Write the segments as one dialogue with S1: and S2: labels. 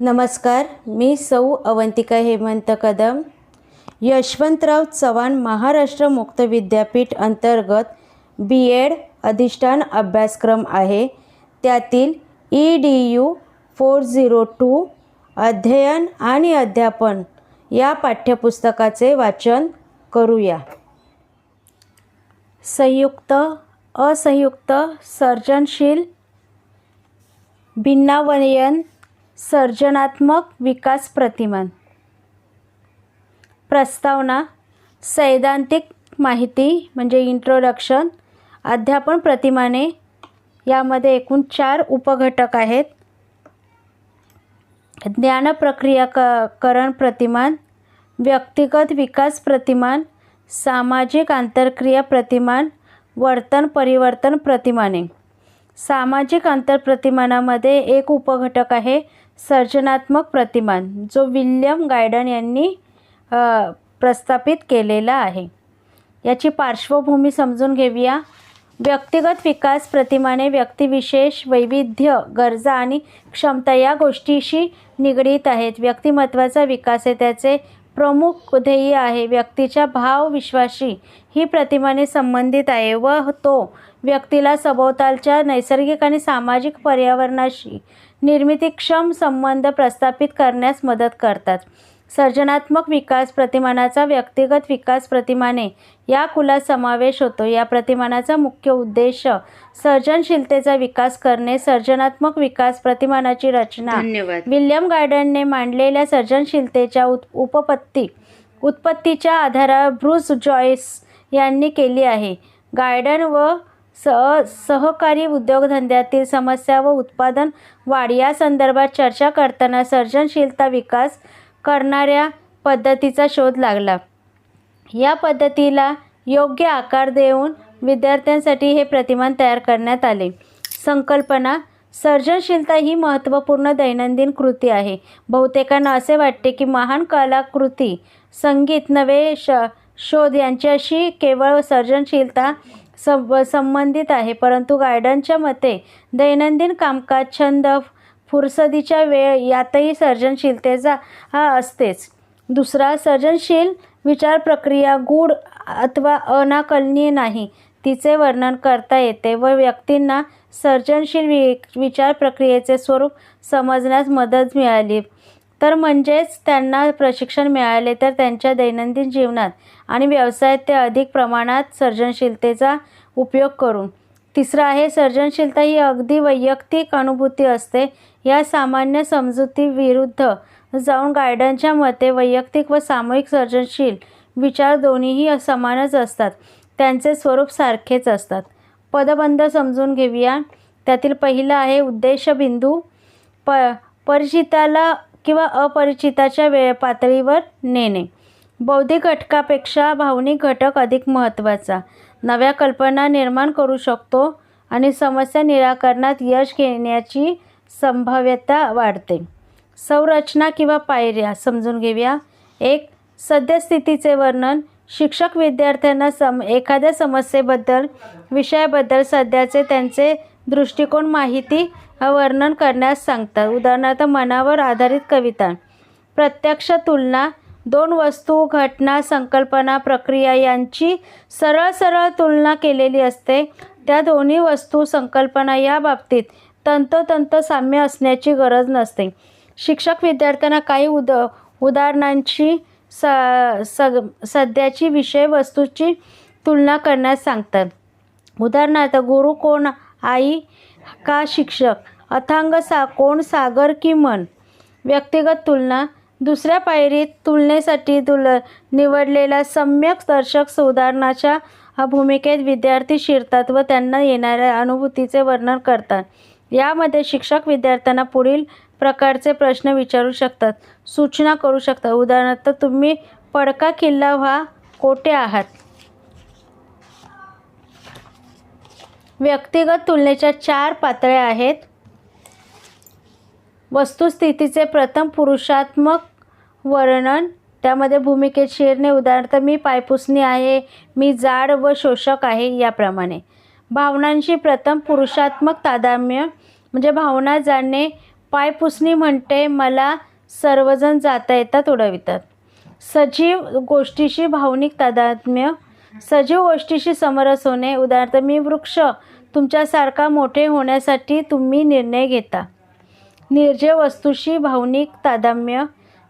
S1: नमस्कार मी सौ अवंतिका हेमंत कदम. यशवंतराव चव्हाण महाराष्ट्र मुक्त विद्यापीठ अंतर्गत बी एड अधिष्ठान अभ्यासक्रम आहे. त्यातील E D U four zero two अध्ययन आणि अध्यापन या पाठ्यपुस्तकाचे वाचन करूया. संयुक्त असंयुक्त सर्जनशील भिन्नावयन सर्जनात्मक विकास प्रतिमान. प्रस्तावना सैद्धांतिक माहिती म्हणजे इंट्रोडक्शन अध्यापन प्रतिमाने यामध्ये एकूण चार उपघटक आहेत. ज्ञानप्रक्रिया क करण प्रतिमान व्यक्तिगत विकास प्रतिमान सामाजिक आंतरक्रिया प्रतिमान वर्तन परिवर्तन प्रतिमाने. सामाजिक आंतरप्रतिमानामध्ये एक उपघटक आहे सर्जनात्मक प्रतिमान जो विल्यम गायडन यांनी प्रस्थापित केलेला आहे. याची पार्श्वभूमी समजून घेऊया. व्यक्तिगत विकास प्रतिमाने व्यक्तिविशेष वैविध्य गरजा आणि क्षमता या गोष्टीशी निगडीत आहेत. व्यक्तिमत्वाचा विकास हे त्याचे प्रमुख ध्येय आहे. व्यक्तीच्या भाव विश्वाशी ही प्रतिमाने संबंधित आहे व तो व्यक्तीला सभोवतालच्या नैसर्गिक आणि सामाजिक पर्यावरणाशी निर्मितीक्षम संबंध प्रस्थापित करण्यास मदत करतात. सर्जनात्मक विकास प्रतिमानाचा व्यक्तिगत विकास प्रतिमाने या कुलात समावेश होतो. या प्रतिमानाचा मुख्य उद्देश सर्जनशीलतेचा विकास करणे सर्जनात्मक विकास प्रतिमानाची रचना.
S2: धन्यवाद.
S1: विल्यम गार्डनने मांडलेल्या सर्जनशीलतेच्या उत उपपत्ती उत्पत्तीच्या आधारावर ब्रूस जॉयस यांनी केली आहे. गार्डन व सह सहकारी उद्योगधंद्यातील समस्या व उत्पादन वाढ या संदर्भात चर्चा करताना सर्जनशीलता विकास करणाऱ्या पद्धतीचा शोध लागला. या पद्धतीला योग्य आकार देऊन विद्यार्थ्यांसाठी हे प्रतिमान तयार करण्यात आले. संकल्पना सर्जनशीलता ही महत्त्वपूर्ण दैनंदिन कृती आहे. बहुतेकांना असे वाटते की महान कलाकृती संगीत नवे श शोध यांच्याशी केवळ सर्जनशीलता सं संबंधित आहे. परंतु गायडनच्या मते दैनंदिन कामकाज छंद फुरसदीच्या वेळ यातही सर्जनशीलतेचा हा असतेच. दुसरा सर्जनशील विचार प्रक्रिया गूढ अथवा अनाकलनीय नाही. तिचे वर्णन करता येते व व्यक्तींना सर्जनशील वि विचार प्रक्रियेचे स्वरूप समजण्यास मदत मिळाली. तर म्हणजेच त्यांना प्रशिक्षण मिळाले तर त्यांच्या दैनंदिन जीवनात आणि व्यवसायात ते अधिक प्रमाणात सर्जनशीलतेचा उपयोग करून. तिसरं आहे सर्जनशीलता ही अगदी वैयक्तिक अनुभूती असते. या सामान्य समजुतीविरुद्ध जाऊन गायडनच्या मते वैयक्तिक व सामूहिक सर्जनशील विचार दोन्हीही समानच असतात. त्यांचे स्वरूप सारखेच असतात. पदबंध समजून घेऊया. त्यातील पहिलं आहे उद्देशबिंदू. प परिचिताला किंवा अपरिचिताच्या वेळपातळीवर नेणे. बौद्धिक घटकापेक्षा भावनिक घटक अधिक महत्त्वाचा. नव्या कल्पना निर्माण करू शकतो आणि समस्या निराकरणात यश घेण्याची संभाव्यता वाढते. संरचना किंवा पायऱ्या समजून घेऊया. एक सद्यस्थितीचे वर्णन. शिक्षक विद्यार्थ्यांना सम एखाद्या समस्येबद्दल विषयाबद्दल सध्याचे त्यांचे दृष्टिकोन माहिती वर्णन करण्यास सांगतात. उदाहरणार्थ मनावर आधारित कविता. प्रत्यक्ष तुलना दोन वस्तू घटना संकल्पना प्रक्रिया यांची सरळ सरळ तुलना केलेली असते. त्या दोन्ही वस्तू संकल्पना या बाबतीत तंतोतंत साम्य असण्याची गरज नसते. शिक्षक विद्यार्थ्यांना काही उद उदाहरणांची स सग सध्याची विषय वस्तूची तुलना करण्यास सांगतात. उदाहरणार्थ गुरु कोण? आई का शिक्षक? अथांग सा कोण सागर की मन? व्यक्तिगत तुलना. दुसऱ्या पायरीत तुलनेसाठी तुल निवडलेल्या सम्यक दर्शक सुधारणाच्या भूमिकेत विद्यार्थी शिरतात व त्यांना येणाऱ्या अनुभूतीचे वर्णन करतात. यामध्ये शिक्षक विद्यार्थ्यांना पुढील प्रकारचे प्रश्न विचारू शकतात सूचना करू शकतात. उदाहरणार्थ तुम्ही पडका किल्ला व्हा कोठे आहात? व्यक्तिगत तुलनेच्या चार पातळ्या आहेत. वस्तुस्थितीचे प्रथम पुरुषात्मक वर्णन त्यामध्ये भूमिकेत शिरणे उदाहरणार्थ मी पायपुसणी आहे मी जाड व शोषक आहे याप्रमाणे. भावनांशी प्रथम पुरुषात्मक तादाम्य म्हणजे भावना जाणणे पायपुसणी म्हणते मला सर्वजण जाता येतात उडवितात सजीव गोष्टीशी भावनिक तादात्म्य सजीव गोष्टीशी समरस होणे. उदाहरणार्थ मी वृक्ष तुमच्यासारखा मोठे होण्यासाठी तुम्ही निर्णय घेता. निर्जीव वस्तूशी भावनिक तादाम्य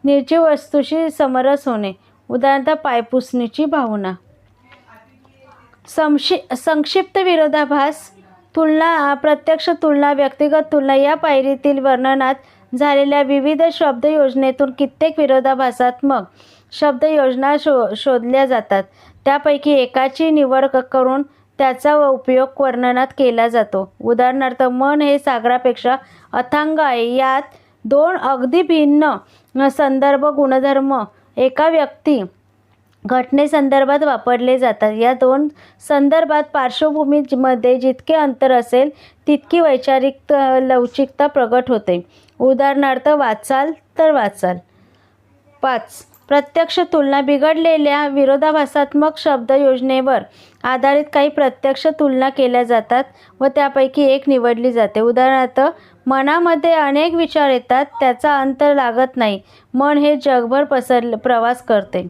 S1: निर्जीव वस्तूशी समरस होणे. उदाहरणार्थ पायपुसणीची भावना. संक्षि संक्षिप्त विरोधाभास तुलना प्रत्यक्ष तुलना व्यक्तिगत तुलना या पायरीतील वर्णनात झालेल्या विविध शब्दयोजनेतून कित्येक विरोधाभासात्मक शब्दयोजना शो शोधल्या जातात. त्यापैकी एकाची निवड करून त्याचा उपयोग वर्णनात केला जातो. उदाहरणार्थ मन हे सागरापेक्षा अथांग आहे. यात दोन अगदी भिन्न संदर्भ गुणधर्म एका व्यक्ती घटनेसंदर्भात वापरले जातात. या दोन संदर्भात पार्श्वभूमीमध्ये जितके अंतर असेल तितकी वैचारिक लवचिकता प्रगट होते. उदाहरणार्थ वाचाल तर वाचाल. पाच. प्रत्यक्ष तुलना बिघडलेल्या विरोधाभासात्मक शब्दयोजनेवर आधारित काही प्रत्यक्ष तुलना केल्या जातात व त्यापैकी एक निवडली जाते. उदाहरणार्थ मनामध्ये अनेक विचार येतात त्याचा अंतर लागत नाही. मन हे जगभर पसर प्रवास करते.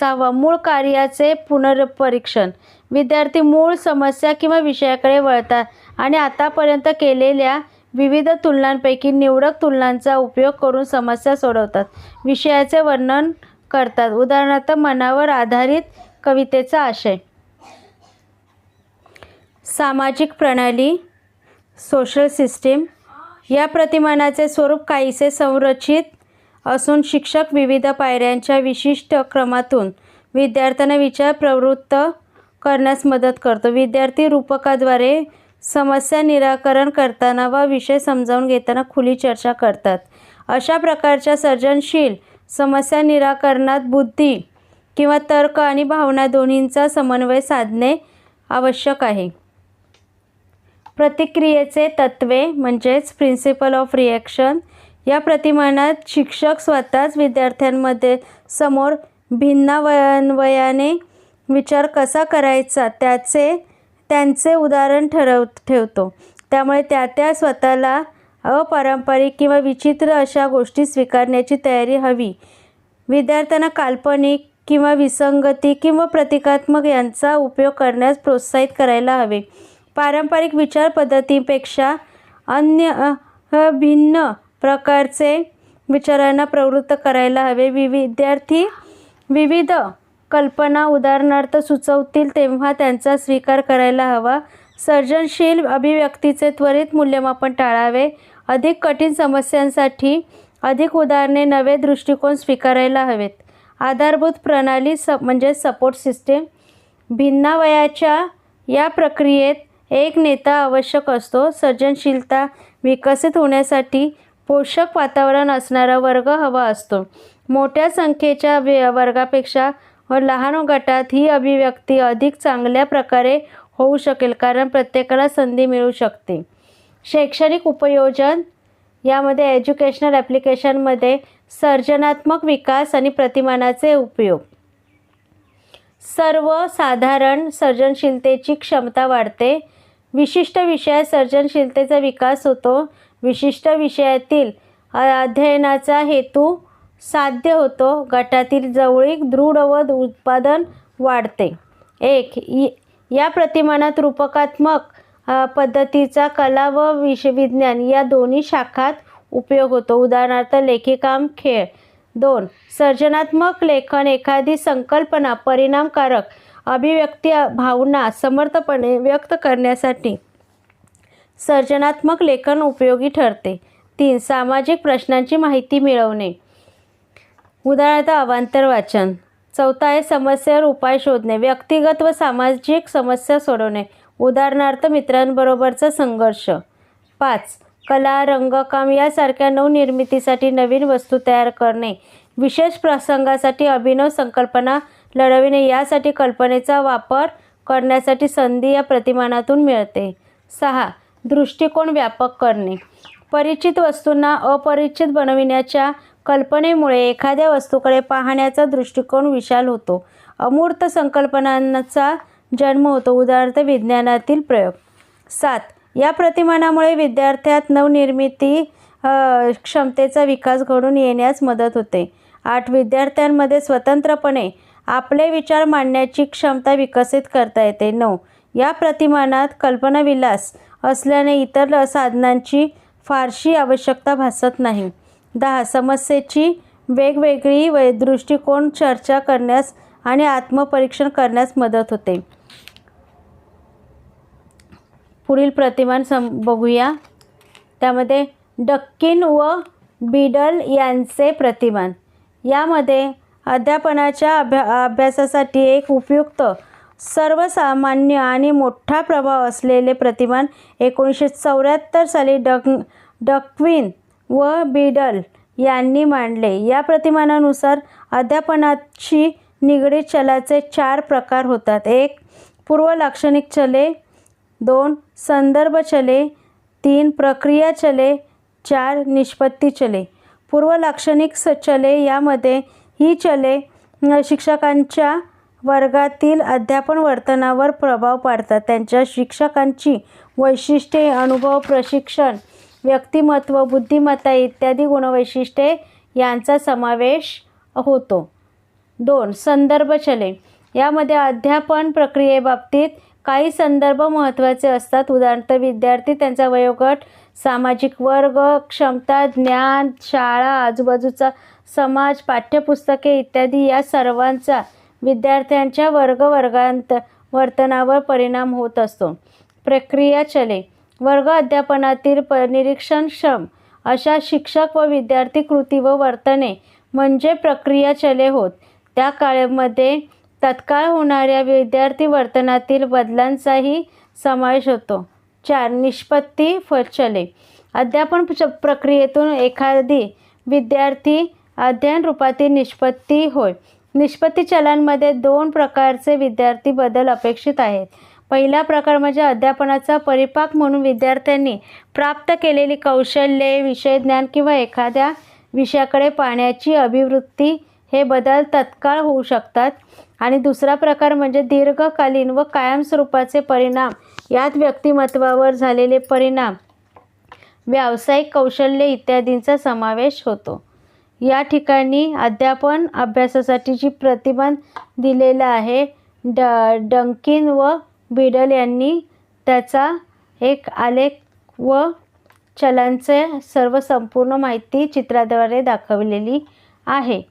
S1: सहावा मूळ कार्याचे पुनर्परीक्षण. विद्यार्थी मूळ समस्या किंवा विषयाकडे वळतात आणि आतापर्यंत केलेल्या विविध तुलनांपैकी निवडक तुलनांचा उपयोग करून समस्या सोडवतात. विषयाचे वर्णन करतात. उदाहरणार्थ मनावर आधारित कवितेचा आशय. सामाजिक प्रणाली सोशल सिस्टीम या प्रतिमानाचे स्वरूप काहीसे संरचित असून शिक्षक विविध पायऱ्यांच्या विशिष्ट क्रमातून विद्यार्थ्यांना विचार प्रवृत्त करण्यास मदत करतो. विद्यार्थी रूपकाद्वारे समस्या निराकरण करताना व विषय समजावून घेताना खुली चर्चा करतात. अशा प्रकारच्या सर्जनशील समस्या निराकरणात बुद्धी किंवा तर्क आणि भावना दोन्हींचा समन्वय साधणे आवश्यक आहे. प्रतिक्रियेचे तत्वे म्हणजेच प्रिन्सिपल ऑफ रिॲक्शन या प्रतिमानात शिक्षक स्वतःच विद्यार्थ्यांमध्ये समोर भिन्नावयाने विचार कसा करायचा त्याचे त्यांचे उदाहरण ठरव ठेवतो. त्यामुळे त्या त्या स्वतःला अपारंपरिक किंवा विचित्र अशा गोष्टी स्वीकारण्याची तयारी हवी. विद्यार्थ्यांना काल्पनिक किंवा विसंगती किंवा प्रतिकात्मक यांचा उपयोग करण्यास प्रोत्साहित करायला हवे. पारंपरिक विचार पद्धतीपेक्षा अन्य भिन्न प्रकारचे विचारांना प्रवृत्त करायला हवे. वि विद्यार्थी विविध कल्पना उदाहरणार्थ सुचवतील तेव्हा त्यांचा स्वीकार करायला हवा. सर्जनशील अभिव्यक्तीचे त्वरित मूल्यमापन टाळावे. अधिक कठीण समस्यांसाठी अधिक उदाहरणे नवे दृष्टिकोन स्वीकारायला हवेत. आधारभूत प्रणाली स म्हणजे सपोर्ट सिस्टीम. भिन्ना वयाच्या या प्रक्रियेत एक नेता आवश्यक असतो. सर्जनशीलता विकसित होण्यासाठी पोषक वातावरण असणारा वर्ग हवा असतो. मोठ्या संख्येच्या वर्गापेक्षा व लहान गटात ही अभिव्यक्ती अधिक चांगल्या प्रकारे होऊ शकेल कारण प्रत्येकाला संधी मिळू शकते. शैक्षणिक उपयोजन यामध्ये एज्युकेशनल ॲप्लिकेशनमध्ये सर्जनात्मक विकास आणि प्रतिमानाचे उपयोग. सर्वसाधारण सर्जनशीलतेची क्षमता वाढते. विशिष्ट विषयात सर्जनशीलतेचा विकास होतो. विशिष्ट विषयातील अध्ययनाचा हेतू साध्य होतो. गटातील जवळीक दृढ व उत्पादन वाढते. एक या प्रतिमानात रूपकात्मक पद्धतीचा कला व विषविज्ञान या दोन्ही शाखात उपयोग होतो. उदाहरणार्थ लेखिकाम खेळ. दोन सर्जनात्मक लेखन एखादी संकल्पना परिणामकारक अभिव्यक्ती भावना समर्थपणे व्यक्त करण्यासाठी सर्जनात्मक लेखन उपयोगी ठरते. तीन सामाजिक प्रश्नांची माहिती मिळवणे. उदाहरणार्थ अवांतर वाचन. चौथा आहे समस्येवर उपाय शोधणे. व्यक्तिगत व सामाजिक समस्या सोडवणे. उदाहरणार्थ मित्रांबरोबरचा संघर्ष. पाच कला रंगकाम यासारख्या नवनिर्मितीसाठी नवीन वस्तू तयार करणे. विशेष प्रसंगासाठी अभिनव संकल्पना लढविणे. यासाठी कल्पनेचा वापर करण्यासाठी संधी या प्रतिमानातून मिळते. सहा दृष्टिकोन व्यापक करणे. परिचित वस्तूंना अपरिचित बनविण्याच्या कल्पनेमुळे एखाद्या वस्तूकडे पाहण्याचा दृष्टिकोन विशाल होतो. अमूर्त संकल्पनांचा जन्म होतो उदाहरणार्थ विज्ञानातील प्रयोग. सात. या प्रतिमानामुळे विद्यार्थ्यात नवनिर्मिती क्षमतेचा विकास घडून येण्यास मदत होते. आठ. विद्यार्थ्यांमध्ये स्वतंत्रपणे आपले विचार मांडण्याची क्षमता विकसित करता येते. नऊ. या प्रतिमानात कल्पनाविलास असल्याने इतर साधनांची फारशी आवश्यकता भासत नाही. दहा समस्येची वेगवेगळी वै दृष्टिकोन चर्चा करण्यास आणि आत्मपरीक्षण करण्यास मदत होते. पुढील प्रतिमान सम बघूया. त्यामध्ये डक्किन व बिडल यांचे प्रतिमान. यामध्ये अध्यापनाच्या अभ्या अभ्यासासाठी एक उपयुक्त सर्वसामान्य आणि मोठा प्रभाव असलेले प्रतिमान एकोणीसशे चौऱ्याहत्तर साली डक डक्विन व बिडल यांनी मांडले. या प्रतिमानानुसार अध्यापनाशी निगडीत चलाचे चार प्रकार होतात. एक पूर्वलाक्षणिक चले. दोन संदर्भ चले. तीन प्रक्रिया चले. चार निष्पत्ती चले. पूर्वलाक्षणिक स चले यामध्ये ही चले शिक्षकांच्या वर्गातील अध्यापन वर्तनावर प्रभाव पाडतात. त्यांच्या शिक्षकांची वैशिष्ट्ये अनुभव प्रशिक्षण व्यक्तिमत्व बुद्धिमत्ता इत्यादी गुणवैशिष्ट्ये यांचा समावेश होतो. दोन संदर्भचले यामध्ये अध्यापन प्रक्रियेबाबतीत काही संदर्भ महत्त्वाचे असतात. उदाहरणार्थ विद्यार्थी त्यांचा वयोगट सामाजिक वर्ग क्षमता ज्ञान शाळा आजूबाजूचा समाज पाठ्यपुस्तके इत्यादी या सर्वांचा विद्यार्थ्यांच्या वर्ग वर्गांत वर्तनावर परिणाम होत असतो. प्रक्रिया चले. वर्ग अध्यापनातील प निरीक्षणक्षम अशा शिक्षक व विद्यार्थी कृती व वर्तने म्हणजे प्रक्रिया चले होत. त्या काळामध्ये तत्काळ होणाऱ्या विद्यार्थी वर्तनातील बदलांचाही समावेश होतो. चार निष्पत्ती फचले अध्यापन च- प्रक्रियेतून एखादी विद्यार्थी अध्ययन रूपातील निष्पत्ती होय. निष्पत्ती चलांमध्ये दोन प्रकारचे विद्यार्थी बदल अपेक्षित आहेत. पहिला प्रकार म्हणजे अध्यापनाचा परिपाक म्हणून विद्यार्थ्यांनी प्राप्त केलेली कौशल्ये विषयज्ञान किंवा एखाद्या विषयाकडे पाहण्याची अभिवृत्ती हे बदल तत्काळ होऊ शकतात. आणि दुसरा प्रकार म्हणजे दीर्घकालीन व कायमस्वरूपाचे परिणाम. यात व्यक्तिमत्वावर झालेले परिणाम व्यावसायिक कौशल्य इत्यादींचा समावेश होतो. या ठिकाणी अध्यापन अभ्यासासाठी जी प्रतिबंध दिलेला आहे ड डंकिन व बिडल यांनी त्याचा एक आलेख व चलांचे सर्व संपूर्ण माहिती चित्राद्वारे दाखवलेली आहे.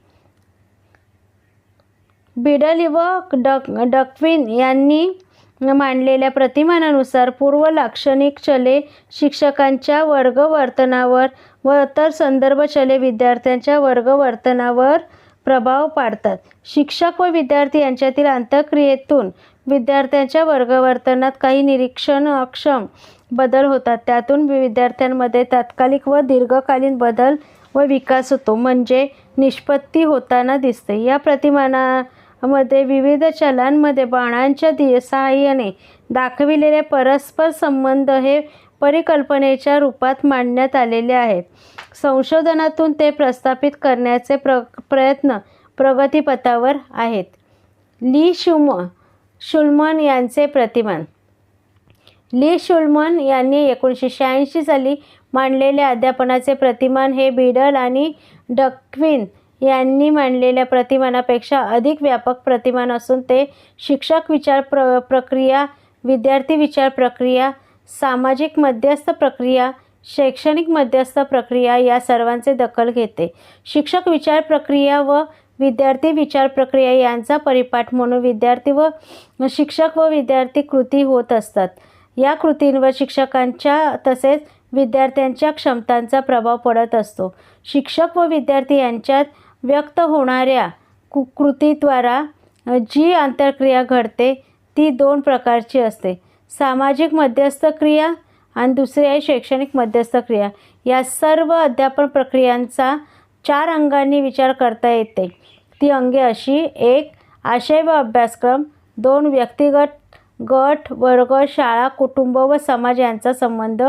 S1: बिडल व डक डकविन यांनी मांडलेल्या प्रतिमानानुसार पूर्व लाक्षणिक चले शिक्षकांच्या वर्ग वर्तनावर व तर संदर्भ चले विद्यार्थ्यांच्या वर्ग वर्तनावर प्रभाव पाडतात. शिक्षक व विद्यार्थी यांच्यातील अंतक्रियेतून विद्यार्थ्यांच्या वर्गवर्तनात काही निरीक्षण अक्षम बदल होतात. त्यातून विद्यार्थ्यांमध्ये तात्कालिक व दीर्घकालीन बदल व विकास होतो. म्हणजे निष्पत्ती होताना दिसते. या प्रतिमानामध्ये विविध चलांमध्ये बाणांच्या दि सहाय्याने दाखविलेले परस्पर संबंध हे परिकल्पनेच्या रूपात मांडण्यात आलेले आहेत. संशोधनातून ते प्रस्थापित करण्याचे प्र प्रयत्न प्रगतीपथावर आहेत. ली शुम शुल्मन यांचे प्रतिमान. ली शुल्मन यांनी एकोणीसशे शहाऐंशी साली मांडलेले अध्यापनाचे प्रतिमान हे बिडल आणि डक्विन यांनी मांडलेल्या प्रतिमानापेक्षा अधिक व्यापक प्रतिमान असून ते शिक्षक विचार प्र प्रक्रिया विद्यार्थी विचार प्रक्रिया सामाजिक मध्यस्थ प्रक्रिया शैक्षणिक मध्यस्थ प्रक्रिया या सर्वांचे दखल घेते. शिक्षक विचार प्रक्रिया व विद्यार्थी विचार प्रक्रिया यांचा परिपाठ म्हणून विद्यार्थी व शिक्षक व विद्यार्थी कृती होत असतात. या कृतींवर शिक्षकांच्या तसेच विद्यार्थ्यांच्या क्षमतांचा प्रभाव पडत असतो. शिक्षक व विद्यार्थी यांच्यात व्यक्त होणाऱ्या कु कृतीद्वारा जी आंतरक्रिया घडते ती दोन प्रकारची असते. सामाजिक मध्यस्थ क्रिया आणि दुसरी आहे शैक्षणिक मध्यस्थ क्रिया. या सर्व अध्यापन प्रक्रियांचा चार अंगांनी विचार करता येते. ती अंगे अशी एक आशय व अभ्यासक्रम दोन व्यक्तिगत गट वर्ग शाळा कुटुंब व समाज यांचा संबंध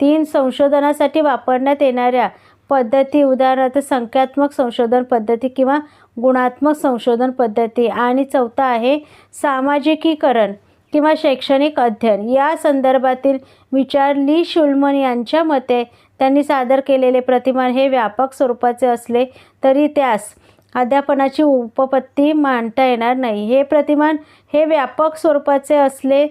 S1: तीन संशोधनासाठी वापरण्यात येणाऱ्या पद्धती उदाहरणार्थ संख्यात्मक संशोधन पद्धती किंवा गुणात्मक संशोधन पद्धती. आणि चौथा आहे सामाजिकीकरण किंवा शैक्षणिक अध्ययन. या संदर्भातील विचार ली शुल्मन यांच्या मते त्यांनी सादर केलेले प्रतिमान हे व्यापक स्वरूपाचे असले तरी त्यास अध्यापनाची उपपत्ती मांडता येणार नाही. हे प्रतिमान हे व्यापक स्वरूपाचे असले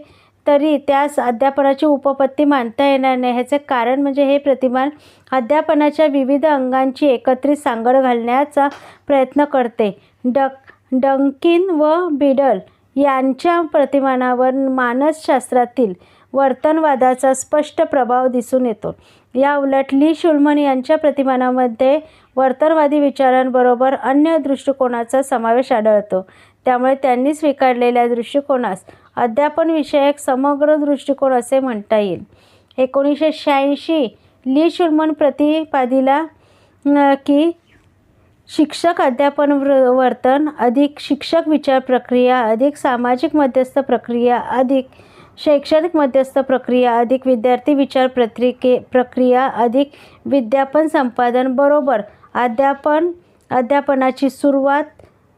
S1: तरी त्यास अध्यापनाची उपपत्ती मानता येणार नाही. ह्याचे कारण म्हणजे हे प्रतिमान अध्यापनाच्या विविध अंगांची एकत्रित सांगड घालण्याचा प्रयत्न करते. डक डंकिन व बिडल यांच्या प्रतिमानावर मानसशास्त्रातील वर्तनवादाचा स्पष्ट प्रभाव दिसून येतो. या उलट ली शुल्मन यांच्या प्रतिमानामध्ये वर्तनवादी विचारांबरोबर अन्य दृष्टिकोनाचा समावेश आढळतो. त्यामुळे त्यांनी स्वीकारलेल्या दृष्टिकोनास अध्यापनविषयक समग्र दृष्टिकोन असे म्हणता येईल. एकोणीसशे शहाऐंशी ली शुल्मन प्रतिपादिला की शिक्षक अध्यापन वर्तन अधिक शिक्षक विचार प्रक्रिया अधिक सामाजिक मध्यस्थ प्रक्रिया अधिक शैक्षणिक मध्यस्थ प्रक्रिया अधिक विद्यार्थी विचार प्रत्रिके प्रक्रिया अधिक विद्यापन संपादन बरोबर. अध्यापन अध्यापनाची सुरुवात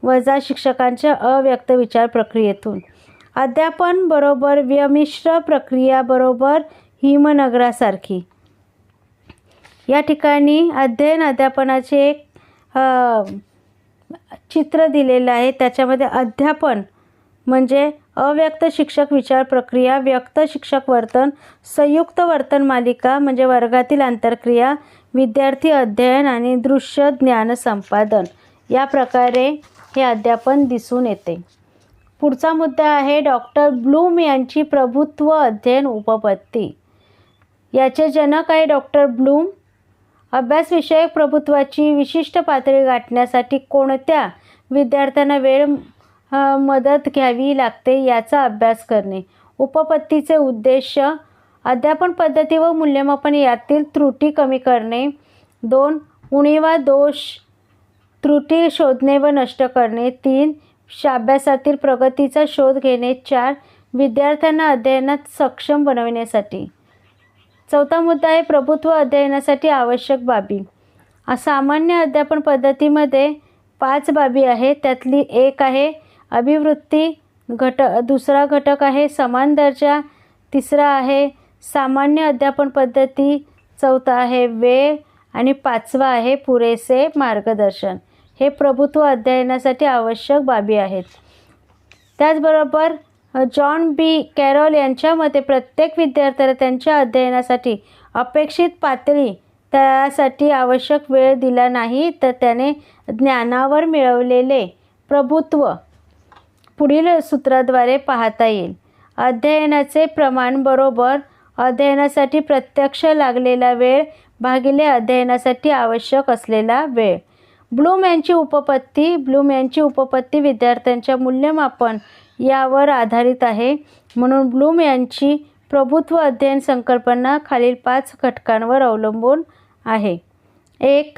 S1: वजा शिक्षकांच्या अव्यक्त विचार प्रक्रियेतून. अध्यापन बरोबर व्यमिश्र प्रक्रिया बरोबर हिमनगरासारखी. या ठिकाणी अध्ययन अध्यापनाचे एक चित्र दिलेलं आहे. त्याच्यामध्ये अध्यापन म्हणजे अव्यक्त शिक्षक विचार प्रक्रिया व्यक्त शिक्षक वर्तन संयुक्त वर्तन मालिका म्हणजे वर्गातील आंतरक्रिया विद्यार्थी अध्ययन आणि दृश्य ज्ञान संपादन. या प्रकारे हे अध्यापन दिसून येते. पुढचा मुद्दा आहे डॉक्टर ब्लूम यांची प्रभुत्व अध्ययन उपपत्ती. याचे जनक आहे डॉक्टर ब्लूम. अभ्यासविषयक प्रभुत्वाची विशिष्ट पातळी गाठण्यासाठी कोणत्या विद्यार्थ्यांना वेळ मदत घ्यावी लागते याचा अभ्यास करणे. उपपत्तीचे उद्देश अध्यापन पद्धती व मूल्यमापन यातील त्रुटी कमी करणे. दोन उणीवा दोष त्रुटी शोधणे व नष्ट करणे. तीन अभ्यासातील प्रगतीचा शोध घेणे. चार विद्यार्थ्यांना अध्ययनात सक्षम बनविण्यासाठी. चौथा मुद्दा आहे प्रभुत्व अध्ययनासाठी आवश्यक बाबी. सामान्य अध्यापन पद्धतीमध्ये पाच बाबी आहेत. त्यातली एक आहे अभिवृत्ती घट दुसरा घटक आहे समान दर्जा तिसरा आहे सामान्य अध्यापन पद्धती चौथा आहे वेळ आणि पाचवा आहे पुरेसे मार्गदर्शन. हे प्रभुत्व अध्ययनासाठी आवश्यक बाबी आहेत. त्याचबरोबर जॉन बी कॅरॉल यांच्या मते प्रत्येक विद्यार्थ्याला त्यांच्या अध्ययनासाठी अपेक्षित पातळी त्यासाठी आवश्यक वेळ दिला नाही तर त्याने ज्ञानावर मिळवलेले प्रभुत्व पुढील सूत्राद्वारे पाहता येईल. अध्ययनाचे प्रमाण बरोबर अध्ययनासाठी प्रत्यक्ष लागलेला वेळ भागिले अध्ययनासाठी आवश्यक असलेला वेळ. ब्लूम यांची उपपत्ती ब्लूम यांची उपपत्ती विद्यार्थ्यांच्या मूल्यमापन यावर आधारित आहे. म्हणून ब्लूम यांची प्रभुत्व अध्ययन संकल्पना खालील पाच घटकांवर अवलंबून आहे. एक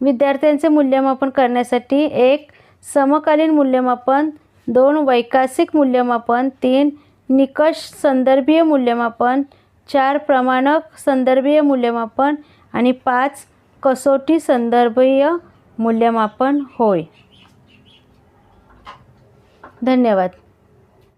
S1: विद्यार्थ्यांचे मूल्यमापन करण्यासाठी. एक समकालीन मूल्यमापन दोन वैकासिक मूल्यमापन तीन निकष संदर्भीय मूल्यमापन चार प्रमाणक संदर्भीय मूल्यमापन आणि पाच कसोटी संदर्भीय मूल्यमापन होय. धन्यवाद.